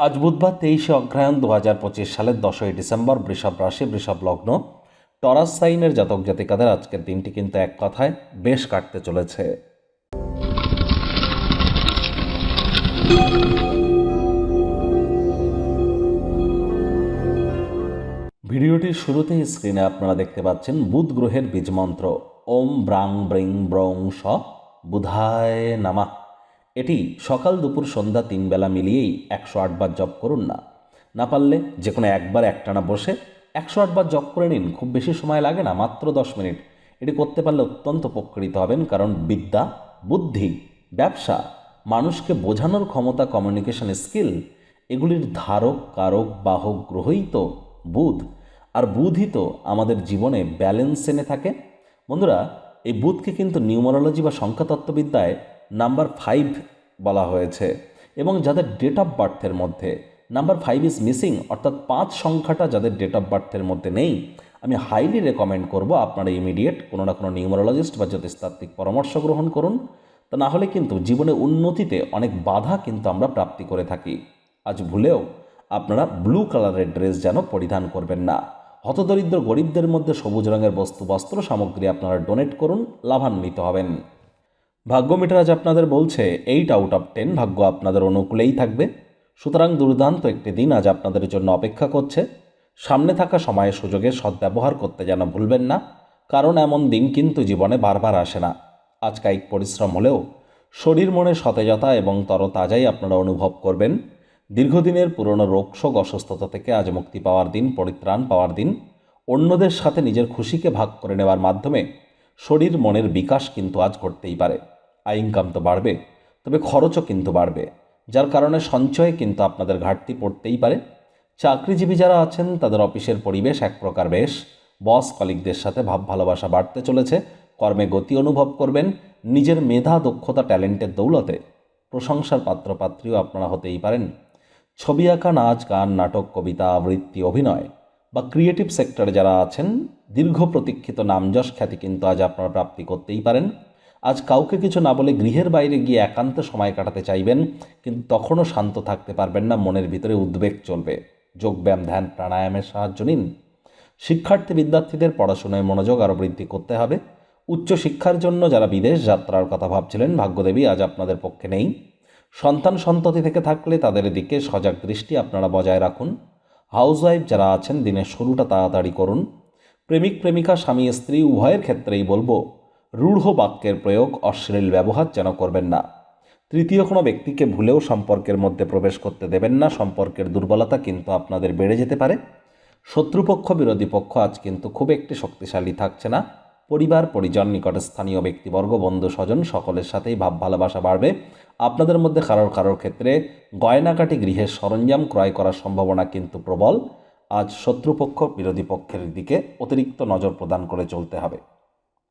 আজ বুধবার তেইশে অগ্রহায়ণ দু হাজার পঁচিশ সালের দশই ডিসেম্বর বৃষভ রাশি, বৃষভ লগ্ন। টরাস সাইনের জাতক জাতিকাদের আজকের দিনটি কিন্তু এক কথায় বেশ কাটতে চলেছে। ভিডিওটির শুরুতেই স্ক্রিনে আপনারা দেখতে পাচ্ছেন বুধ গ্রহের বীজমন্ত্র ওম ব্রাং ব্রিং ব্রং স বুধায় নামা। এটি সকাল দুপুর সন্ধ্যা তিন বেলা মিলিয়েই একশো আটবার জপ করুন না। না পারলে যে কোনো একবার একটানা বসে একশো আটবার জপ করে নিন, খুব বেশি সময় লাগে না, মাত্র দশ মিনিট। এটি করতে পারলে অত্যন্ত উপকৃত হবেন কারণ বিদ্যা, বুদ্ধি, ব্যবসা, মানুষকে বোঝানোর ক্ষমতা কমিউনিকেশন স্কিল এগুলির ধারক, কারক, বাহক গ্রহই তো বুধ। আর বুধই তো আমাদের জীবনে ব্যালেন্স এনে থাকে। বন্ধুরা, এই বুধকে কিন্তু নিউমারোলজি বা সংখ্যাতত্ত্ববিদ্যায় নাম্বার ফাইভ বলা হয়েছে। এবং যাদের ডেট অফ বার্থের মধ্যে, নাম্বার ফাইভ ইজ মিসিং অর্থাৎ পাঁচ সংখ্যাটা যাদের ডেট অফ বার্থের মধ্যে নেই, আমি হাইলি রেকমেন্ড করব আপনারা ইমিডিয়েট কোনো না কোনো নিউমারোলজিস্ট বা জ্যোতিষতাত্ত্বিক পরামর্শ গ্রহণ করুন। তা না হলে কিন্তু জীবনে উন্নতিতে অনেক বাধা কিন্তু আমরা প্রাপ্তি করে থাকি। আজ ভুলেও আপনারা ব্লু কালারের ড্রেস যেন পরিধান করবেন না। হতদরিদ্র গরিবদের মধ্যে সবুজ রঙের বস্তু বস্ত্র সামগ্রী আপনারা ডোনেট করুন, লাভান্বিত হবেন। ভাগ্য মিটার আজ আপনাদের বলছে এইট আউট অফ টেন ভাগ্য আপনাদের অনুকূলেই থাকবে। সুতরাং দুর্দান্ত একটি দিন আজ আপনাদের জন্য অপেক্ষা করছে। সামনে থাকা সময়ে সুযোগের সদ্ব্যবহার করতে যেন ভুলবেন না, কারণ এমন দিন কিন্তু জীবনে বারবার আসে না। আজ কায়িক পরিশ্রম হলেও শরীর মনে সতেজতা এবং তরতাজাই আপনারা অনুভব করবেন। দীর্ঘদিনের পুরনো রোগশোক অসুস্থতা থেকে আজ মুক্তি পাওয়ার দিন, পরিত্রাণ পাওয়ার দিন। অন্যদের সাথে নিজের খুশিকে ভাগ করে নেওয়ার মাধ্যমে শরীর মনের বিকাশ কিন্তু আজ ঘটতেই পারে। আয় ইনকাম তো বাড়বে, তবে খরচও কিন্তু বাড়বে, যার কারণে সঞ্চয়ে কিন্তু আপনাদের ঘাটতি পড়তেই পারে। চাকরিজীবী যারা আছেন, তাদের অফিসের পরিবেশ এক প্রকার বেশ। বস কলিগদের সাথে ভাব ভালোবাসা বাড়তে চলেছে, কর্মে গতি অনুভব করবেন, নিজের মেধা, দক্ষতা, ট্যালেন্টের দৌলতে। প্রশংসার পাত্রপাত্রীও আপনারা হতেই পারেন। ছবি আঁকা, নাচ, গান, নাটক, কবিতা, আবৃত্তি, অভিনয় বা ক্রিয়েটিভ সেক্টরে যারা আছেন, দীর্ঘ প্রতীক্ষিত নামযশ খ্যাতি কিন্তু আজ আপনারা প্রাপ্তি করতেই পারেন। আজ কাউকে কিছু না বলে গৃহের বাইরে গিয়ে একান্ত সময় কাটাতে চাইবেন, কিন্তু তখনও শান্ত থাকতে পারবেন না, মনের ভিতরে উদ্বেগ চলবে। যোগব্যায়াম ধ্যান, প্রাণায়ামের সাহায্য নিন। শিক্ষার্থী বিদ্যার্থীদের পড়াশোনায় মনোযোগ আরও বৃদ্ধি করতে হবে। উচ্চশিক্ষার জন্য যারা বিদেশ যাত্রার কথা ভাবছিলেন, ভাগ্যদেবী আজ আপনাদের পক্ষে নেই। সন্তান সন্ততি থেকে থাকলে তাদের দিকে সজাগ দৃষ্টি আপনারা বজায় রাখুন। হাউসওয়াইফ যারা আছেন, দিনের শুরুটা তাড়াতাড়ি করুন। প্রেমিক, প্রেমিকা, স্বামী, স্ত্রী, উভয়ের ক্ষেত্রেই বলব রূঢ় বাক্যের প্রয়োগ অশ্লীল ব্যবহার যেন করবেন না। তৃতীয় কোনো ব্যক্তিকে ভুলেও সম্পর্কের মধ্যে প্রবেশ করতে দেবেন না, সম্পর্কের দুর্বলতা কিন্তু আপনাদের বেড়ে যেতে পারে। শত্রুপক্ষ, বিরোধী পক্ষ আজ কিন্তু খুব একটি শক্তিশালী থাকছে না। পরিবার, পরিজন, নিকটে স্থানীয় ব্যক্তিবর্গ, বন্ধু, স্বজন সকলের সাথেই ভাব ভালোবাসা বাড়বে। আপনাদের মধ্যে কারোর কারোর ক্ষেত্রে গয়নাকাটি গৃহের সরঞ্জাম ক্রয় করার সম্ভাবনা কিন্তু প্রবল। আজ শত্রুপক্ষ, বিরোধী পক্ষের দিকে অতিরিক্ত নজর প্রদান করে চলতে হবে।